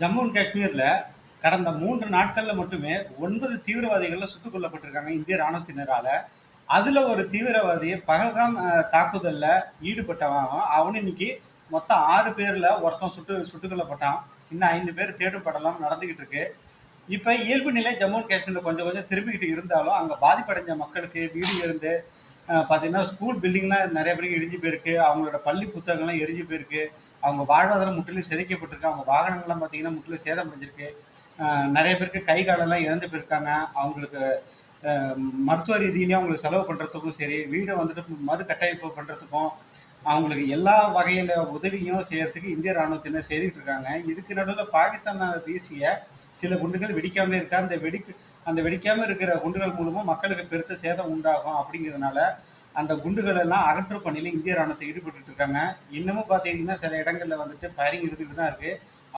Jammu and காஷ்மீரில் கடந்த மூன்று நாட்களில் மட்டுமே ஒன்பது தீவிரவாதிகளில் சுட்டுக் கொல்லப்பட்டிருக்காங்க இந்திய ராணுவத்தினரால் அதில் ஒரு தீவிரவாதி பகல்காம் தாக்குதலில் ஈடுபட்டவன். அவனு இன்னைக்கு மொத்தம் ஆறு பேரில் ஒருத்தன் சுட்டு சுட்டுக் கொல்லப்பட்டான். இன்னும் ஐந்து பேர் தேடும் படலாம் இருக்கு. இப்போ இயல்பு நிலை ஜம்மு அண்ட் காஷ்மீரில் கொஞ்சம் கொஞ்சம் திரும்பிக்கிட்டு இருந்தாலும் அங்கே பாதிப்படைஞ்ச மக்களுக்கு வீடு இருந்து பார்த்தீங்கன்னா ஸ்கூல் பில்டிங்லாம் நிறைய பேருக்கு இடிஞ்சு போயிருக்கு. அவங்களோட பள்ளி புத்தகங்கள்லாம் எரிஞ்சு போயிருக்கு. அவங்க வாழ்வாதாரம் முற்றிலும் சிதைக்கப்பட்டிருக்கு அவங்க வாகனங்கள்லாம் பார்த்தீங்கன்னா முற்றிலும் சேதமடைஞ்சிருக்கு அஹ், நிறைய பேருக்கு கை காலெல்லாம் இழந்து போயிருக்காங்க. அவங்களுக்கு மருத்துவ ரீதியிலையும் அவங்களுக்கு செலவு பண்ணுறதுக்கும் சரி வீடை வந்துட்டு மறு கட்டமைப்பு பண்ணுறதுக்கும் அவங்களுக்கு எல்லா வகையில் உதவியும் செய்யறதுக்கு இந்திய ராணுவத்தினர் செய்துக்கிட்டு இருக்காங்க. இதுக்கு நடுவில் பாகிஸ்தான் வீசிய சில குண்டுகள் வெடிக்காமலே இருக்கா. அந்த வெடிக்கு அந்த வெடிக்காமல் இருக்கிற குண்டுகள் மூலமாக மக்களுக்கு பெருத்த சேதம் உண்டாகும் அப்படிங்கிறதுனால அந்த குண்டுகள் எல்லாம் அகற்றும் பணியில இந்திய ராணுவத்தை ஈடுபட்டு இருக்காங்க. இன்னமும் பார்த்தீங்கன்னா சில இடங்கள்ல வந்துட்டு ஃபயரிங் இருந்துகிட்டு தான் இருக்கு.